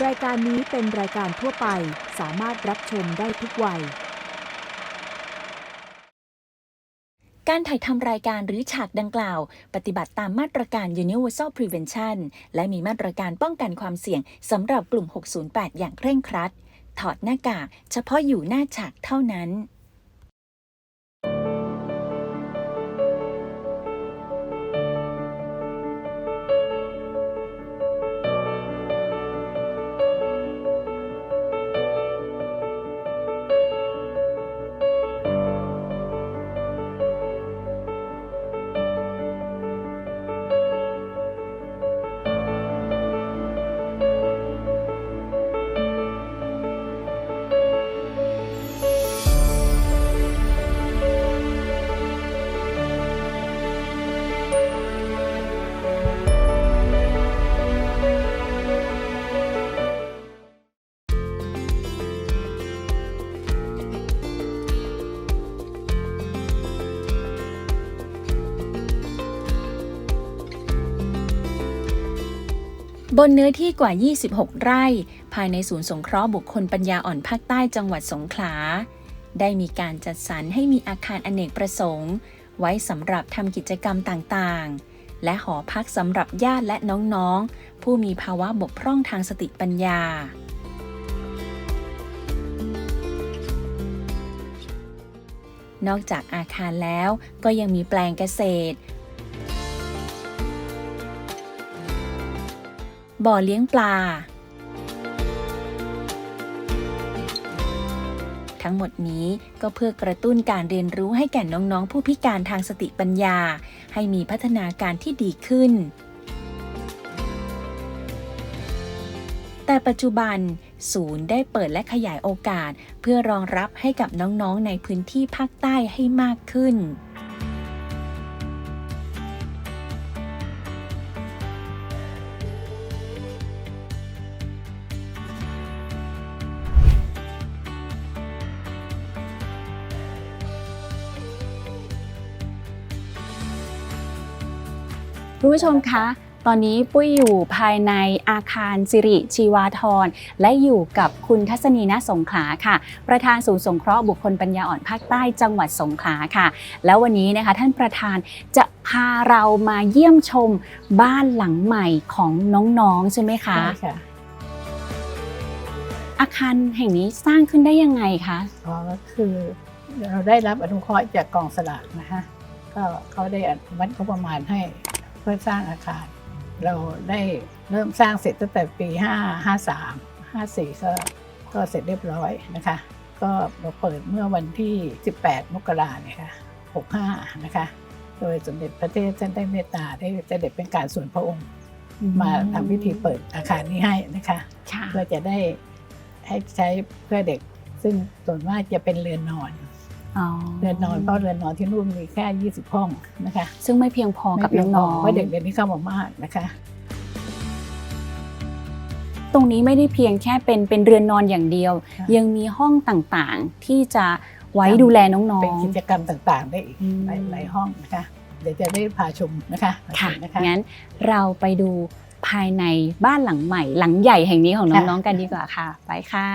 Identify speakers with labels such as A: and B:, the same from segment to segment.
A: รายการนี้เป็นรายการทั่วไปสามารถรับชมได้ทุกวัย
B: การถ่ายทำรายการหรือฉากดังกล่าว ปฏิบัติตามมาตรการ Universal Prevention และมีมาตรการป้องกันความเสี่ยงสำหรับกลุ่ม 608 อย่างเคร่งครัด ถอดหน้ากากเฉพาะอยู่หน้าฉากเท่านั้น บนเนื้อที่กว่า 26 ไร่ ภายในศูนย์สงเคราะห์บุคคลปัญญาอ่อนภาคใต้จังหวัดสงขลา ได้มีการจัดสรรให้มีอาคารอเนกประสงค์ ไว้สำหรับทำกิจกรรมต่างๆ และหอพักสำหรับญาติและน้องๆ ผู้มีภาวะบกพร่องทางสติปัญญานอกจากอาคารแล้วก็ยังมีแปลงเกษตร บ่อเลี้ยงปลา ทั้งหมดนี้ก็เพื่อกระตุ้นการเรียนรู้ให้แก่น้องๆ ผู้พิการทางสติปัญญา ให้มีพัฒนาการที่ดีขึ้น แต่ปัจจุบันศูนย์ได้เปิดและขยายโอกาสเพื่อรองรับให้กับน้องๆ ในพื้นที่ภาคใต้ให้มากขึ้น
C: คุณผู้ชมคะ ตอนนี้ปุ้ยอยู่ภายในอาคารสิริชีวาธร และอยู่กับคุณทัศนีณสงขลาค่ะ ประธานศูนย์สงเคราะห์บุคคลปัญญาอ่อนภาคใต้จังหวัดสงขลาค่ะ แล้ววันนี้นะคะท่านประธานจะพาเรามาเยี่ยมชมบ้านหลังใหม่ของน้องๆใช่ไหมคะ
D: ใช่ค่ะ
C: อาคารแห่งนี้สร้างขึ้นได้ยังไงคะ
D: อ๋อก็คือเราได้รับอนุเคราะห์จากกองสลากนะคะก็เขาได้อนุมัติงบประมาณให้ เพื่อสร้างอาคาร เราได้เริ่มสร้างเสร็จตั้งแต่ปี 5 53 54 ก็ก็เสร็จเรียบร้อยนะคะ ก็เราเปิดเมื่อวันที่ 18 มกราเนี่ยค่ะ 65 นะคะ โดยสมเด็จพระเทพท่านได้เมตตาได้เสด็จเป็นการส่วนพระองค์ มาทำพิธีเปิดอาคารนี้ให้นะคะ
C: ค่ะ
D: เพื่อจะได้ให้ใช้เพื่อเด็กซึ่งส่วนมากจะเป็นเรือนนอน
C: อ๋อ
D: เรือนนอนเพราะเรือนนอนที่นู่นมีแค่ 20 ห้องนะคะ
C: ซึ่งไม่เพียงพอกับ
D: ไม่เพีย
C: น้อง
D: พเพราะเด็กเดี๋ยวนี้เข้ามามากนะคะ
C: ๆตรงนี้ไม่ได้เพียงแค่เป็นเป็นเรือนนอนอย่างเดียว
D: ค่ะ
C: ยังมีห้องต่างๆที่จะไว้ดูแลน้อง
D: เป็นกิจกรรมต่างๆ ได้อีก
C: อืม
D: หลายหลายห้องนะคะ เดี๋ยวจะได้พาชมนะคะพา
C: ๆค่ะ
D: ชมนะคะ
C: งั้นเราไปดูภายในบ้านหลังใหม่ หลังใหญ่แห่งนี้ของน้องๆกันดีกว่าค่ะ ไปค่ะ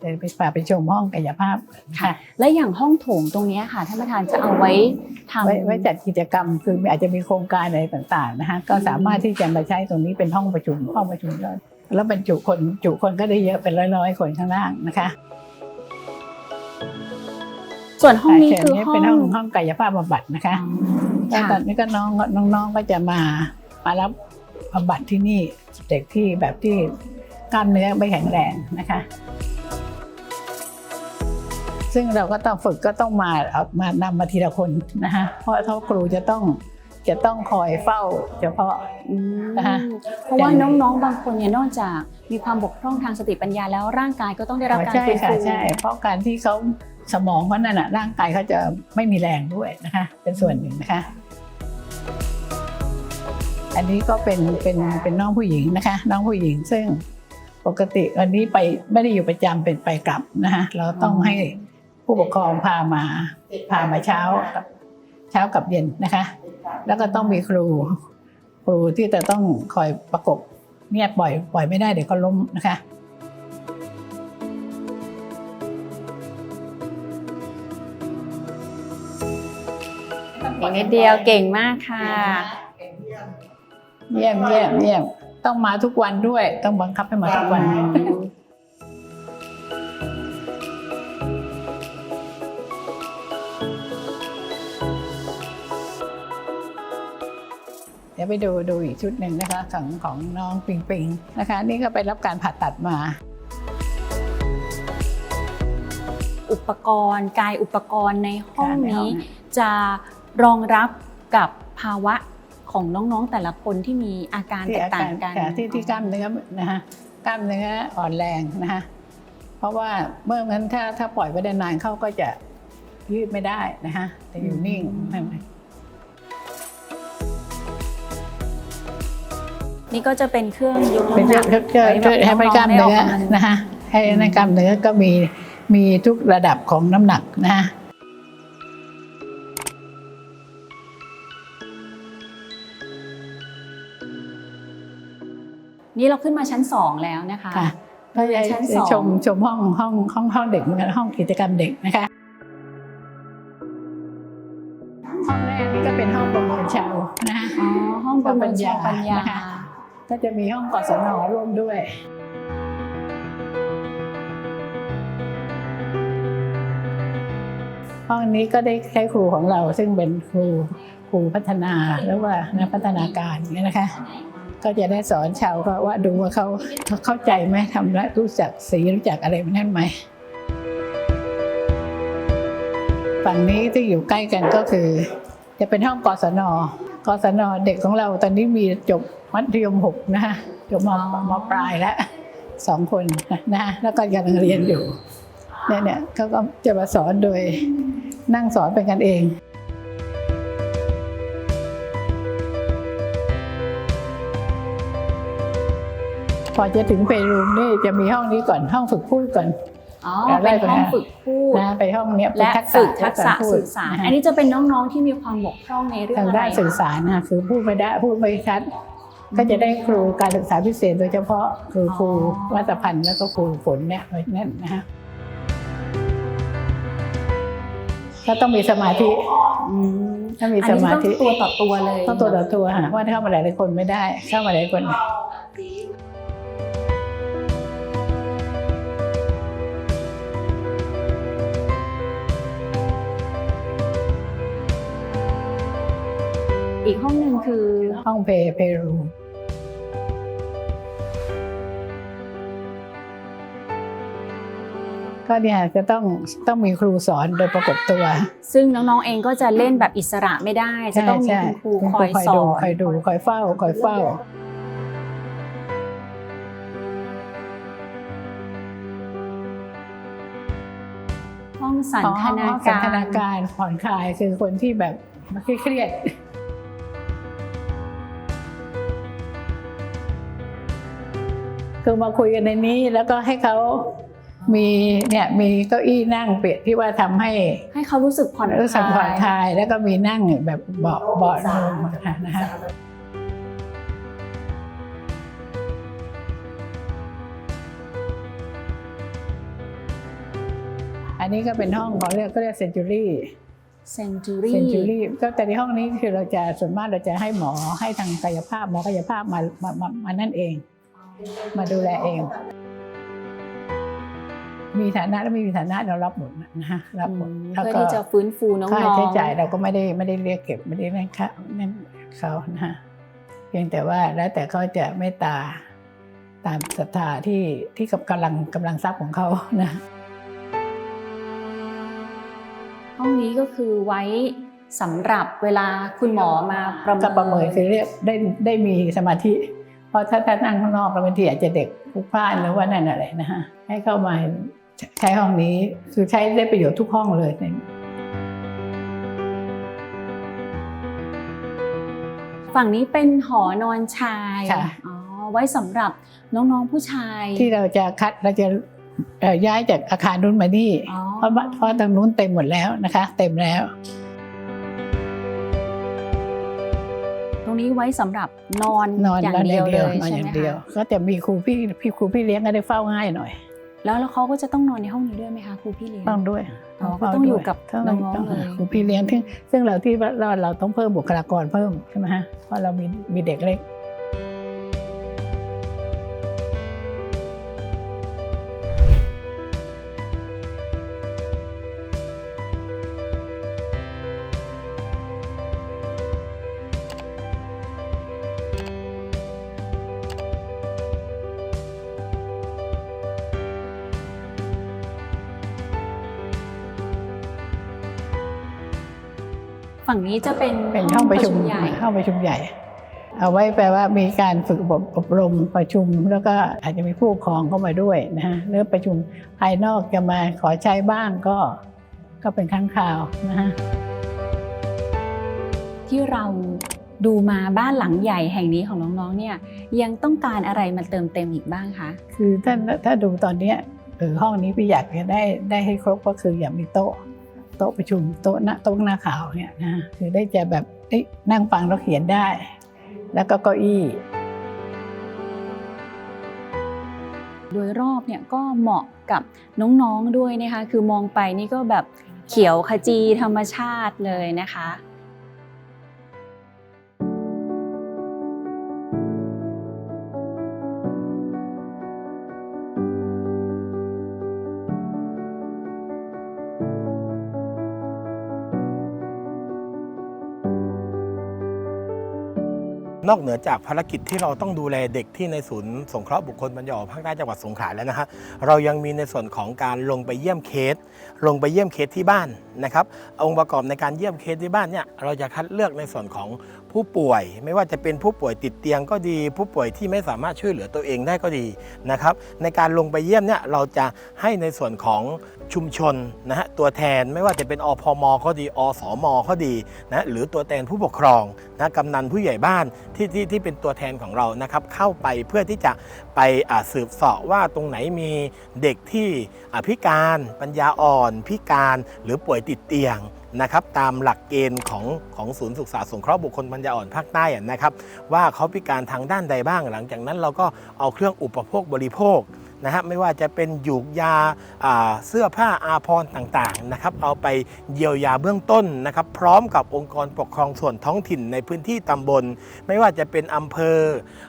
D: เดี๋ยวจะไปพาไปชมห้องกายภาพค่ะ
C: และอย่างห้องโถงตรงเนี้ยค่ะท่านประธานจะเอาไว้ทำ
D: ไว้ไว้จัดกิจกรรมคืออาจจะมีโครงการอะไรต่างๆนะคะก็สามารถที่จะมาใช้ตรงนี้เป็นห้องประชุมห้องประชุมได้แล้วบรรจุคนจุคนก็ได้เยอะเป็นร้อยๆคนข้างล่างนะคะ
C: ส่วนห้องนี้
D: เชิญ
C: คือ
D: ให้
C: ห้อง
D: เป็นห้องห้องกายภาพบำบัดนะคะ
C: อ๋อ
D: แล้ว
C: ค่ะ
D: ตอนนี้ก็น้องน้องๆก็จะมามารับบำบัดที่นี่เด็กที่แบบที่กล้ามเนื้อไม่แข็งแรงนะคะ ซึ่งเราก็ต้องฝึกก็ต้องมาเอามานำมาทีละคนนะคะเพราะเขาครูจะต้องจะต้องคอยเฝ้าเฉพาะ
C: อืม
D: นะคะ
C: เพราะว่า
D: อย่าง
C: น้องๆ บางคนเนี่ยนอกจากมีความบกพร่องทางสติปัญญาแล้วร่างกายก็ต้องได้รับการ
D: ใช่
C: ฟื้น
D: ค่ะ
C: ฟู
D: ใช่เพราะการที่เขาสมองเขานั่นน่ะร่างกายเขาจะไม่มีแรงด้วยนะคะเป็นส่วนหนึ่งนะคะ อันนี้ก็เป็นเป็นเป็นน้องผู้หญิงนะคะ น้องผู้หญิงซึ่งปกติวันนี้ไปไม่ได้อยู่ประจำเป็นไปกลับนะคะเราต้องให้ ผู้ปกครองพามาพามาเช้ากับเช้ากับเย็นนะคะ แล้วก็ต้องมีครู ครูที่จะต้องคอยประกบเนี่ยปล่อยปล่อยไม่ได้เดี๋ยวเขาล้มนะคะ
C: อีกนิดเดียวเก่งมากค่ะ
D: เยี่ยมเยี่ยมเยี่ยมต้องมาทุกวันด้วย ต้องบังคับให้มาทุกวัน ดี๋ยวไปดูดูอีกชุดหนึ่งนะคะของของน้องปิงปิงนะคะ นี่ก็ไปรับการผ่าตัดมา
C: อุปกรณ์กายอุปกรณ์ในห้อง
D: ค่ะในห้
C: นี้
D: อง
C: จะรองรับกับภาวะของน้องๆแต่ละคนที่มีอาการ
D: ที่
C: แตก
D: อา
C: ต่า
D: การ
C: งกัน
D: ค่ะที่ที่กล้ามเนื้อนะคะกล้ามเนื้ออ่อนแรงนะคะเพราะว่าเมื่องั้นถ้าถ้าปล่อยไว้ได้นานเขาก็จะยืดไม่ได้นะคะจะอยู่นิ่ง
C: นี่ก็จะเป็นเครื่องยก
D: เป็น
C: น้ำหนัก
D: ช่วยช่วยช่วยให้ไม่กล้ามเนื้อ
C: น้งๆได้กกำลัง
D: นะคะให้ในกล้ามเนื้อก็มีมีทุกระดับของน้ำหนักนะคะ
C: นี่เราขึ้นมาชั้น2แล้วนะคะ
D: ค่ะก็จะ
C: ชั้นสอง
D: ชมชมห้องห้องห้องห้องเด็กเหมือนกันห้องกิจกรรมเด็กนะคะห้องแรกนี่ก็เป็นห้องประเมินชาวนะคะ
C: อ๋อห้องประเมินเชิงปัญญา
D: นะคะ ก็จะมีห้องกศนร่วมด้วยห้องนี้ก็ได้ใช้ครูของเราซึ่งเป็นครูครูพัฒนาหรือว่านักพัฒนาการเนี่ยนะคะ ก็จะได้สอนชาวเขาว่าดูว่าเขาเขาเข้าใจไหมทำแล้วรู้จักสีรู้จักอะไรนั่นไหมฝั่งนี้ที่อยู่ใกล้กันก็คือ จะเป็นห้องกศนกศนเด็กของเราตอนนี้มีจบ มัธยมหกนะคะจบมมปลายแล้วสองคนนะแล้วก็กำลังเรียนอยู่เนี่ยเนี่ยเขาก็จะมาสอนโดยนั่งสอนเป็นกันเองพอจะถึงเพลย์รูมนี่จะมีห้องนี้ก่อนห้องฝึกพูดก่อน
C: อ๋อ
D: เราได้
C: เป็นห้อง
D: ไปนะ
C: ฝึกพูด
D: นะไปห้องเนี้ย
C: และ
D: เป็น
C: ฝึกทักษะ
D: พูด
C: สื่อสาร
D: นะฮะ
C: อันนี้จะเป็นน้องๆที่มีความบกพร่องในเรื่อง
D: ทาง
C: อะไร
D: ด้านสื่อสารนะคะคือพูดไม่ได้พูดไม่ชัด ก็จะได้ครูการศึกษาพิเศษโดยเฉพาะคือครูวัตพันธ์แล้วก็ครูฝนเนี่ยไว้นั่นนะฮะก็ต้องมีสมาธิ
C: อืม
D: ต้องมี
C: อัน
D: ส
C: นี้
D: มา
C: ต้อง
D: ธิ
C: ตัวต่อตัวเลย
D: ต้องตัวต่อตัวค่ะว่าถ้าเข้ามาหลายๆคนไม่ได้เข้ามาหลายคน
C: อีกห้องหนึ่งคือ
D: ห้องเพเพรู ก็เนี่ยจะต้องต้องมีครูสอนโดยประกบตัว
C: ซึ่งน้องๆเองก็จะเล่นแบบอิสระไม่ได้ จะต้องมี
D: ใช่
C: คุณครู
D: ใช่
C: คอยส
D: ดู
C: อน
D: คอยดูคอยเฝ้าคอยเฝ้า
C: ห้องสันทนา
D: อ๋อสัน
C: กา
D: ทนารการผ่อนคลายคือคนที่แบบเครียดคือมาคุยกันในนี้แล้วก็ให้เขา มีเนี่ยมีเก้าอี้นั่งเปียกที่ว่าทำให้
C: ให้เขารู้สึกผ่อน
D: รู้สึกผ่อน
C: ค
D: ค
C: ลาย
D: ลาย แล้วก็มีนั่งแบบเบาะเบาะนมอะนะฮะอันนี้ก็เป็นห้องของเรียกก็เรียกเซนจูรี่
C: เซนจูรี่
D: เซนจูรี่ก็แต่ในห้องนี้คือเราจะส่วนมากเราจะให้หมอให้ทางกายภาพหมอกายภาพมามามามานั่นเอง มาดูแลเอง มีฐานะและไม่มีฐานะเรารับหมดนะฮะรับหมดแล้ว
C: เพื่อ
D: ก็
C: ที่จะฟื้นฟูน้อง
D: ค่า
C: ๆ
D: ใช้จ่ายเราก็ไม่ได้ไม่ได้เรียกเก็บไม่ได้นั่นค่ะนั่นเขานะฮะเพียงแต่ว่าแล้วแต่เขาจะเมตตาตามศรัทธาที่ที่กับกำลังกำลังทรัพย์ของเขานะ
C: ห้องนี้ก็คือไว้สำหรับเวลาคุณหมอมาประเมิ
D: ก็
C: น
D: ประเมินคือเรียกได้ได้มีสมาธิเพราะถ้าถ้านั่งข้างนอกแล้วบางทีอาจจะเด็กพลุกพล่านหรือว่านั่นอะไรนะฮะให้เข้ามา ใช้ห้องนี้คือใช้ได้ประโยชน์ทุกห้องเลย
C: ฝั่งนี้เป็นหอนอนชาย
D: ค่ะ
C: อ๋อไว้สำหรับน้องๆผู้ชาย
D: ที่เราจะคัดเราจะเอ่อย้ายจากอาคารนู้นมานี่
C: อ๋อ
D: เพราะว่าเพราะตรงนู้นเต็มหมดแล้วนะคะ เต็มแล้ว
C: นี้ไว้สำหรับนอน
D: นอน
C: อย่าง
D: นอน
C: เดียวเลย
D: นอน
C: ใช่
D: อ
C: ไหม
D: ย่างเดียว
C: คะ
D: ก็จะมีครูพี่พี่ครูพี่เลี้ยงก็ได้เฝ้าง่ายหน่อย
C: แล้วแล้วเขาก็จะต้องนอนในห้องนี้ด้วยไหมคะครูพี่เลี้ยง
D: ต้องด้วย
C: อ๋อก็ต้องอยู่กับ
D: ต้
C: น้องๆ
D: ต้
C: เลย
D: ครูพี่เลี้ยงซึ่งซึ่งเราที่ว่าเราเราต้องเพิ่มบุคลากรเพิ่มใช่ไหมฮะเพราะเรามีมีเด็กเล็ก
C: ฝั่งนี้จะเป็น
D: เป็นห้องประชุม
C: ใหญ่
D: ห้องประชุมใหญ่ เอาไว้แปลว่ามีการฝึกอบอบรมประชุม แล้วก็อาจจะมีผู้ปกครองเข้ามาด้วยนะฮะหรือประชุมภายนอกจะมาขอใช้บ้างก็ก็เป็นครั้งคราวนะฮะ
C: ที่เราดูมาบ้านหลังใหญ่แห่งนี้ของน้องๆ เนี่ยยังต้องการอะไรมาเติมเต็มอีกบ้างคะ
D: คือถ้าถ้าดูตอนเนี้ยเออห้องนี้พี่อยากจะได้ได้ให้ครบก็คืออยากมีโต๊ะ โต๊ะประชุมโต๊ะหน้าโต๊ะหน้าข่าวเนี่ยนะคือได้จะแบบนั่งฟังแล้วเขียนได้ แล้วก็เก้าอี้
C: โดยรอบเนี่ยก็เหมาะกับน้องๆด้วยนะคะ คือมองไปนี่ก็แบบเขียวขจีธรรมชาติเลยนะคะ
E: นอกเหนือจากภารกิจที่เราต้องดูแลเด็กที่ในศูนย์สงเคราะห์บุคคลปัญญาอ่อนภาคใต้จังหวัดสงขลาแล้วนะฮะเรายังมีในส่วนของการลงไปเยี่ยมเคส ลงไปเยี่ยมเคสที่บ้านนะครับองค์ประกอบในการเยี่ยมเคสที่บ้านเนี่ยเราจะคัดเลือกในส่วนของผู้ป่วย ไม่ว่าจะเป็นผู้ป่วยติดเตียงก็ดี ผู้ป่วยที่ไม่สามารถช่วยเหลือตัวเองได้ก็ดีนะครับในการลงไปเยี่ยมเนี่ยเราจะให้ในส่วนของ ชุมชนนะฮะตัวแทนไม่ว่าจะเป็นอพมก็ดีอสมก็ดีนะหรือตัวแทนผู้ปกครองนะกำนันผู้ใหญ่บ้านที่ที่ที่เป็นตัวแทนของเรานะครับเข้าไปเพื่อที่จะไปอ่าสืบเสาะว่าตรงไหนมีเด็กที่อ่าพิการปัญญาอ่อน พิการหรือป่วยติดเตียงนะครับตามหลักเกณฑ์ของของศูนย์ศึกษาสงเคราะห์บุคคลปัญญาอ่อนภาคใต้นะครับว่าเขาพิการทางด้านใดบ้าง หลังจากนั้นเราก็เอาเครื่องอุปโภคบริโภค นะฮะไม่ว่าจะเป็นหยูกยาเสื้อผ้าอาภรณ์ต่างๆนะครับเอาไปเยียวยาเบื้องต้นนะครับพร้อมกับองค์กรปกครองส่วนท้องถิ่นในพื้นที่ตำบล ไม่ว่าจะเป็นอำเภอ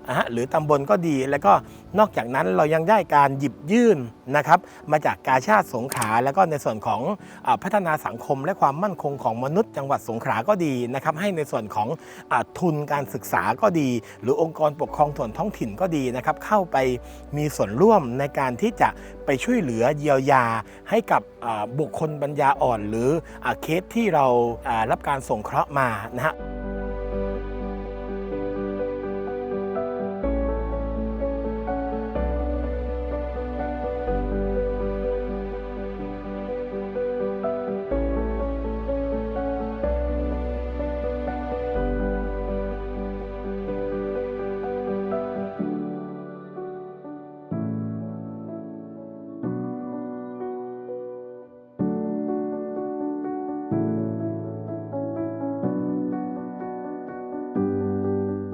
E: นะฮะหรือตำบลก็ดีแล้วก็นอกจากนั้นเรายังได้การหยิบยื่นนะครับมาจากกาชาติสงขลาแล้วก็ในส่วนของอพัฒนาสังคมและความมั่นคงของมนุษย์ จังหวัดสงขลาก็ดีนะครับให้ในส่วนของอทุนการศึกษาก็ดี หรือองค์กรปกครองส่วนท้องถิ่นก็ดีนะครับเข้าไปมีส่วนร่วมในการที่จะไปช่วยเหลือเยียวยาให้กับบุคคลปัญญาอ่อน หรืออเคสที่เราอ่ารับการส่งเคราะห์มานะฮะ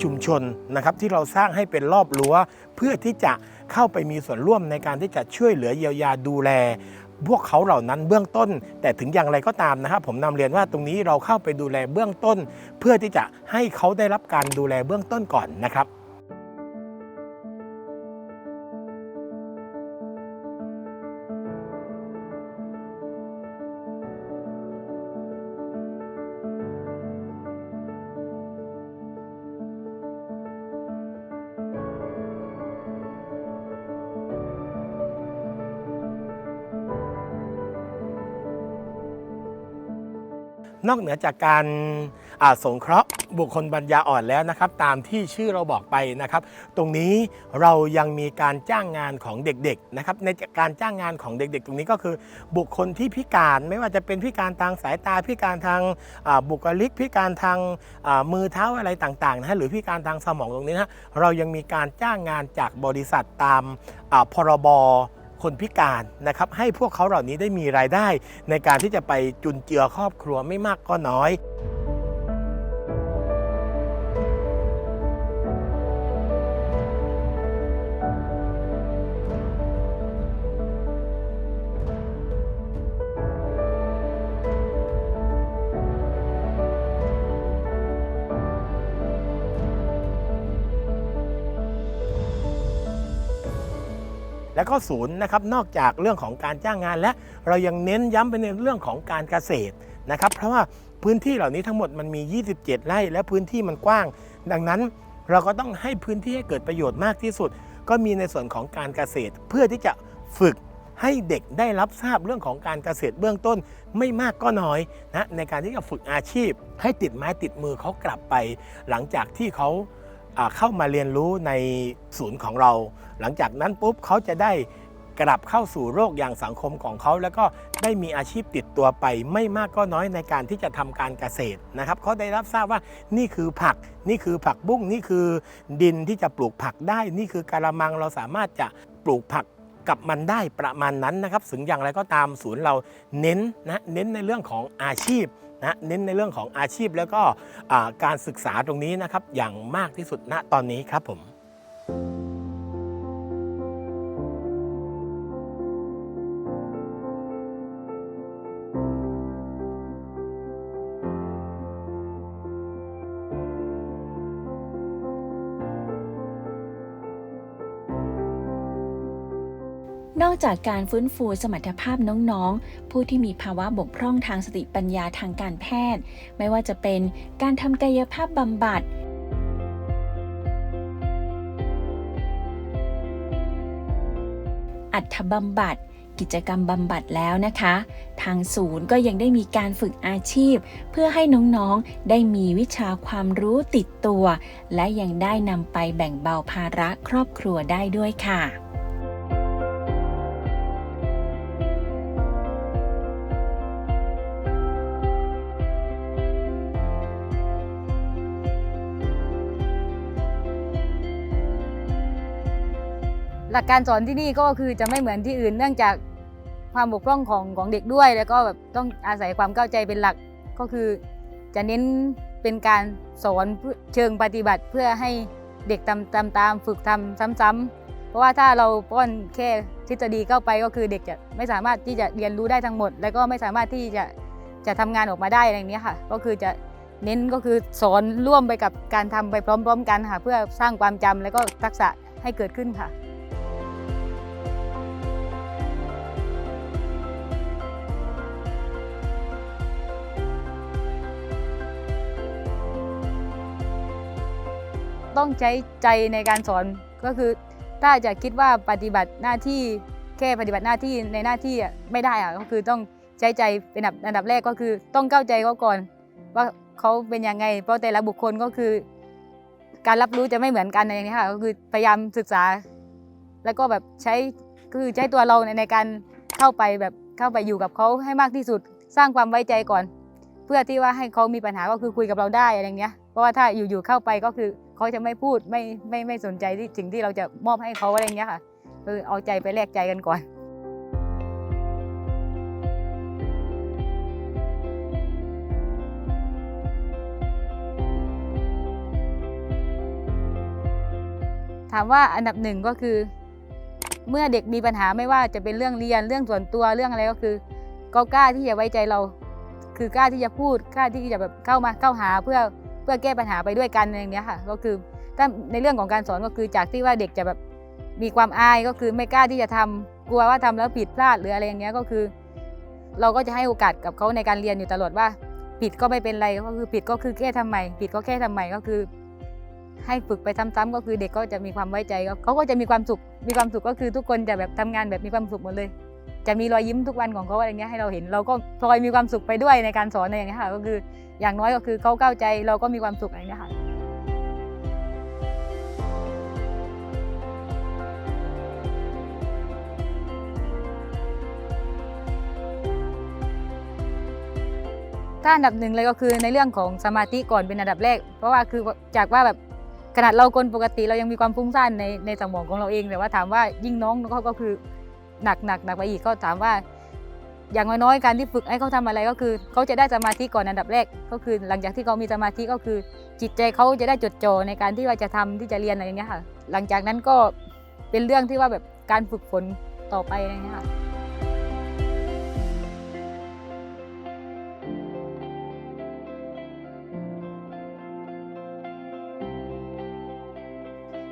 E: ชุมชนนะครับที่เราสร้างให้เป็นรอบรั้ว เพื่อที่จะเข้าไปมีส่วนร่วมในการที่จะช่วยเหลือเยียวยาดูแล พวกเขาเหล่านั้นเบื้องต้น แต่ถึงอย่างไรก็ตามนะครับ ผมนำเรียนว่าตรงนี้เราเข้าไปดูแลเบื้องต้น เพื่อที่จะให้เขาได้รับการดูแลเบื้องต้นก่อนนะครับ นอกเหนือจากการสงเคราะห์บุคคลปัญญาอ่อนแล้วนะครับ ตามที่ชื่อเราบอกไปนะครับ ตรงนี้เรายังมีการจ้างงานของเด็กๆนะครับ ในการจ้างงานของเด็กๆ ตรงนี้ก็คือบุคคลที่พิการไม่ว่าจะเป็นพิการทางสายตาพิการทางบุคลิก พิการทางมือเท้าอะไรต่างๆนะฮะหรือพิการทางสมองตรงนี้นะฮะเรายังมีการจ้างงานจากบริษัทตามพรบ คนพิการนะครับให้พวกเขาเหล่านี้ได้มีรายได้ ในการที่จะไปจุนเจือครอบครัวไม่มากก็น้อย แล้วก็ศูนย์นะครับนอกจากเรื่องของการจ้างงานและเรายังเน้นย้ำไปในเรื่องของการเกษตรนะครับ เพราะว่าพื้นที่เหล่านี้ทั้งหมดมันมี 27 ไร่และพื้นที่มันกว้าง ดังนั้นเราก็ต้องให้พื้นที่ให้เกิดประโยชน์มากที่สุด ก็มีในส่วนของการเกษตร เพื่อที่จะฝึกให้เด็กได้รับทราบเรื่องของการเกษตรเบื้องต้นไม่มากก็น้อยนะในการที่จะฝึกอาชีพ ให้ติดไม้ติดมือเขากลับไป หลังจากที่เขาอ่า เข้ามาเรียนรู้ในศูนย์ของเรา หลังจากนั้นปุ๊บเขาจะได้กลับเข้าสู่โลกอย่างสังคมของเขา แล้วก็ได้มีอาชีพติดตัวไป ไม่มากก็น้อยในการที่จะทำการเกษตรนะครับเขาได้รับทราบว่านี่คือผัก นี่คือผักบุ้งนี่คือดินที่จะปลูกผักได้ นี่คือกะละมังเราสามารถจะปลูกผักกับมันได้ประมาณนั้นนะครับถึงอย่างไรก็ตามศูนย์เราเน้นนะเน้นในเรื่องของอาชีพ นะเน้นในเรื่องของอาชีพแล้วก็การศึกษาตรงนี้นะครับอย่างมากที่สุดณตอนนี้ครับผม
B: อกจากการฟื้นฟูสมรรถภาพน้องๆ ผู้ที่มีภาวะบกพร่องทางสติปัญญาทางการแพทย์ ไม่ว่าจะเป็นการทำกายภาพบำบัด อัฐบำบัด กิจกรรมบำบัดแล้วนะคะ ทางศูนย์ก็ยังได้มีการฝึกอาชีพ เพื่อให้น้องๆ ได้มีวิชาความรู้ติดตัว และยังได้นำไปแบ่งเบาภาระครอบครัวได้ด้วยค่ะ
F: หลักการสอนที่นี่ก็คือจะไม่เหมือนที่อื่น เนื่องจากความบกพร่องของของเด็กด้วย แล้วก็แบบต้องอาศัยความเข้าใจเป็นหลักก็คือจะเน้นเป็นการสอนเชิงปฏิบัติเพื่อให้เด็กทำตามตามฝึกทำซ้ำๆเพราะว่าถ้าเราป้อนแค่ทฤษฎีเข้าไปก็คือเด็กจะไม่สามารถที่จะเรียนรู้ได้ทั้งหมด แล้วก็ไม่สามารถที่จะจะทำงานออกมาได้อะไรอย่างนี้ค่ะ ก็คือจะเน้นก็คือสอนร่วมไปกับการทำไปพร้อม ๆ กันค่ะเพื่อสร้างความจำแล้วก็ทักษะให้เกิดขึ้นค่ะ ต้องใช้ใจในการสอนก็คือ ถ้าจะคิดว่าปฏิบัติหน้าที่แค่ปฏิบัติหน้าที่ในหน้าที่อะไม่ได้อะก็คือต้องใช้ใจเป็นอันดับอันดับแรกก็คือ ต้องเข้าใจเขาก่อน ว่าเขาเป็นยังไง เพราะแต่ละบุคคลก็คือ การรับรู้จะไม่เหมือนกันอะไรอย่างนี้ค่ะก็คือพยายามศึกษา แล้วก็แบบใช้ก็คือใช้ตัวเราในในการเข้าไปแบบเข้าไปอยู่กับเขาให้มากที่สุด สร้างความไว้ใจก่อน เพื่อที่ว่าให้เขามีปัญหาก็คือคุยกับเราได้อะไรอย่างเงี้ยเพราะว่าถ้าอยู่ๆเข้าไปก็คือ เขาจะไม่พูดไม่ไม่ไม่สนใจที่สิ่งที่เราจะมอบให้เขาอะไรเงี้ยค่ะคือเอาใจไปแลกใจกันก่อนถามว่าอันดับหนึ่งก็คือ เมื่อเด็กมีปัญหาไม่ว่าจะเป็นเรื่องเรียนเรื่องส่วนตัวเรื่องอะไรก็คือเขากล้าที่จะไว้ใจเรา คือกล้าที่จะพูดกล้าที่จะแบบเข้ามาเข้าหาเพื่อ เพื่อแก้ปัญหาไปด้วยกันอย่างเงี้ยค่ะ ก็คือถ้าในเรื่องของการสอนก็คือจากที่ว่าเด็กจะแบบมีความอายก็คือไม่กล้าที่จะทำกลัวว่าทำแล้วผิดพลาดหรืออะไรอย่างเงี้ยก็คือ เราก็จะให้โอกาสกับเขาในการเรียนอยู่ตลอดว่า ผิดก็ไม่เป็นไรก็คือผิดก็คือแค่ทำใหม่ผิดก็แค่ทำใหม่ก็คือ ให้ฝึกไปซ้ำๆก็คือเด็กก็จะมีความไว้ใจเขาก็จะมีความสุขมีความสุขก็คือทุกคนจะแบบทำงานแบบมีความสุขหมดเลย จะมีรอยยิ้มทุกวันของเขาอะไรเงี้ยให้เราเห็นเราก็พลอยมีความสุขไปด้วยในการสอนอะไรอย่างเงี้ยค่ะก็คืออย่างน้อยก็คือเขาเข้าใจเราก็มีความสุขอะไรเงี้ยค่ะถ้าอันดับหนึ่งเลยก็คือในเรื่องของสมาธิก่อนเป็นอันดับแรก เพราะว่าคือจากว่าแบบขนาดเราคนปกติเรายังมีความฟุ้งซ่านในในสมองของเราเองแต่ว่าถามว่ายิ่งน้องเขาก็คือ หนักหนักหนักไปอีกก็ถามว่า อย่างน้อยๆการที่ฝึกให้เขาทำอะไรก็คือเขาจะได้สมาธิก่อนอันดับแรก ก็คือหลังจากที่เขามีสมาธิก็คือ จิตใจเขาจะได้จดจ่อในการที่ว่าจะทำที่จะเรียนอะไรอย่างเงี้ยค่ะ หลังจากนั้นก็เป็นเรื่องที่ว่าแบบการฝึกฝนต่อไปอะไรอย่างเงี้ยค่ะ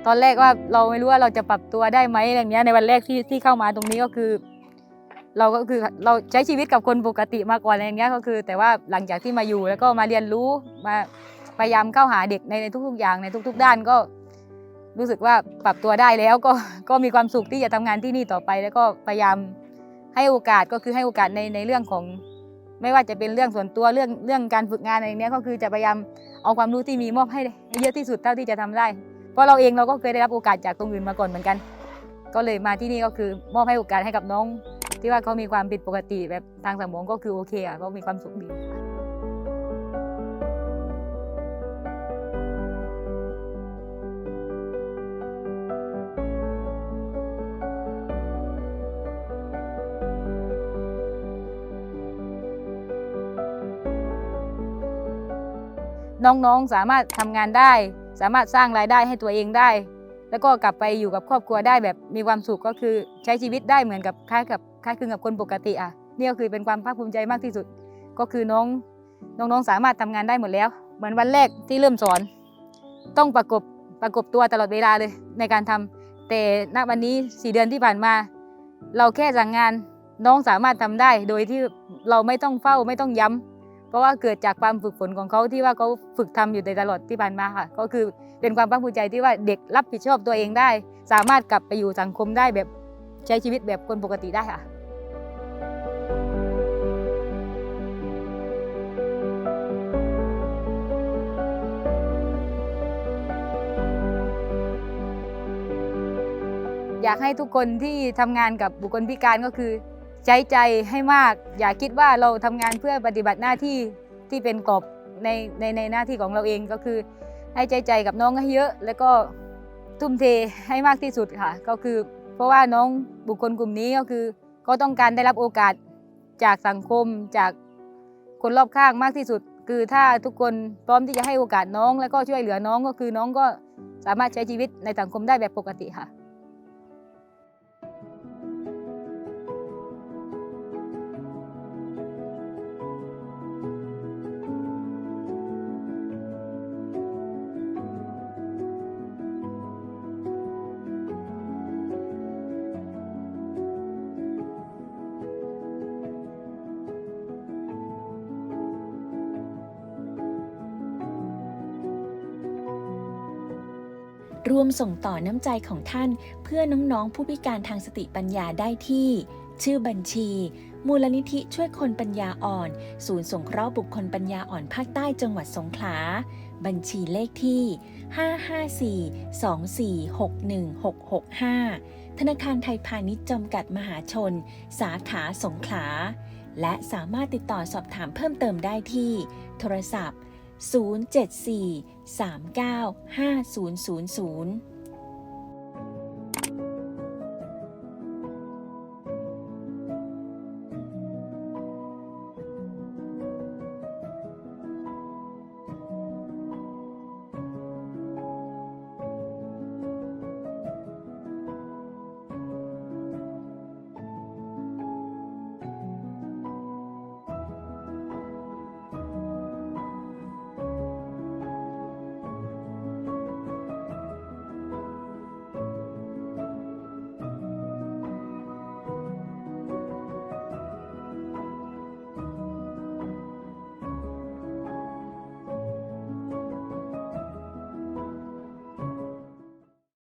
F: ตอนแรกว่าเราไม่รู้ว่าเราจะปรับตัวได้ไหมอะไรเงี้ยในวันแรกที่ที่เข้ามาตรงนี้ก็คือ เราก็คือเราใช้ชีวิตกับคนปกติมาก่อนอะไรเงี้ยก็คือ แต่ว่าหลังจากที่มาอยู่แล้วก็มาเรียนรู้มาพยายามเข้าหาเด็กในในทุก ๆ อย่างในทุก ๆ ด้านก็ รู้สึกว่าปรับตัวได้แล้วก็ก็มีความสุขที่จะทำงานที่นี่ต่อไป แล้วก็พยายามให้โอกาสก็คือให้โอกาสในในเรื่องของ ไม่ว่าจะเป็นเรื่องส่วนตัวเรื่องเรื่องการฝึกงานอะไรเนี้ยก็คือจะพยายามเอาความรู้ที่มีมอบให้ให้เยอะที่สุดเท่าที่จะทำได้ เพราะเราเองเราก็เคยได้รับโอกาสจากตรงอื่นมาก่อนเหมือนกัน ก็เลยมาที่นี่ก็คือมอบให้โอกาสให้กับน้อง ที่ว่าเขามีความผิดปกติแบบทางสมองก็คือโอเคอะเขามีความสุขดีน้องๆสามารถทำงานได้ สามารถสร้างรายได้ให้ตัวเองได้ แล้วก็กลับไปอยู่กับครอบครัวได้แบบมีความสุขก็คือใช้ชีวิตได้เหมือนกับคล้ายกับคล้ายคลึงกับคนปกติอะนี่ก็คือเป็นความภาคภูมิใจมากที่สุด ก็คือน้องน้องๆสามารถทำงานได้หมดแล้ว เหมือนวันแรกที่เริ่มสอน ต้องประกบประกบตัวตลอดเวลาเลยในการทำแต่ณวันนี้สี่เดือนที่ผ่านมา เราแค่สั่งงานน้องสามารถทำได้ โดยที่เราไม่ต้องเฝ้าไม่ต้องย้ำ เพราะว่าเกิดจากความฝึกฝนของเขาที่ว่าเขาฝึกทำอยู่ในตลอดที่ผ่านมาค่ะ ก็คือเป็นความภาคภูมิใจที่ว่าเด็กรับผิดชอบตัวเองได้ สามารถกลับไปอยู่สังคมได้แบบใช้ชีวิตแบบคนปกติได้ค่ะอยากให้ทุกคนที่ทำงานกับบุคคลพิการก็คือ ใจใจให้มาก อย่าคิดว่าเราทำงานเพื่อปฏิบัติหน้าที่ที่เป็นกรอบในในในหน้าที่ของเราเองก็คือ ให้ใจใจกับน้องให้เยอะ แล้วก็ทุ่มเทให้มากที่สุดค่ะ ก็คือ เพราะว่าน้องบุคคลกลุ่มนี้ก็คือก็ต้องการได้รับโอกาสจากสังคมจากคนรอบข้างมากที่สุด คือถ้าทุกคนพร้อมที่จะให้โอกาสน้อง แล้วก็ช่วยเหลือน้องก็คือน้องก็สามารถใช้ชีวิตในสังคมได้แบบปกติค่ะ
B: ร่วมส่งต่อน้ำใจของท่าน เพื่อน้องๆผู้พิการทางสติปัญญาได้ที่ ชื่อบัญชี มูลนิธิช่วยคนปัญญาอ่อน ศูนย์สงเคราะห์บุคคลปัญญาอ่อนภาคใต้จังหวัดสงขลา บัญชีเลขที่ 554-2461665ธนาคารไทยพาณิชย์จำกัดมหาชน สาขาสงขลา และสามารถติดต่อสอบถามเพิ่มเติมได้ที่ โทรศัพท์ 074 39 5000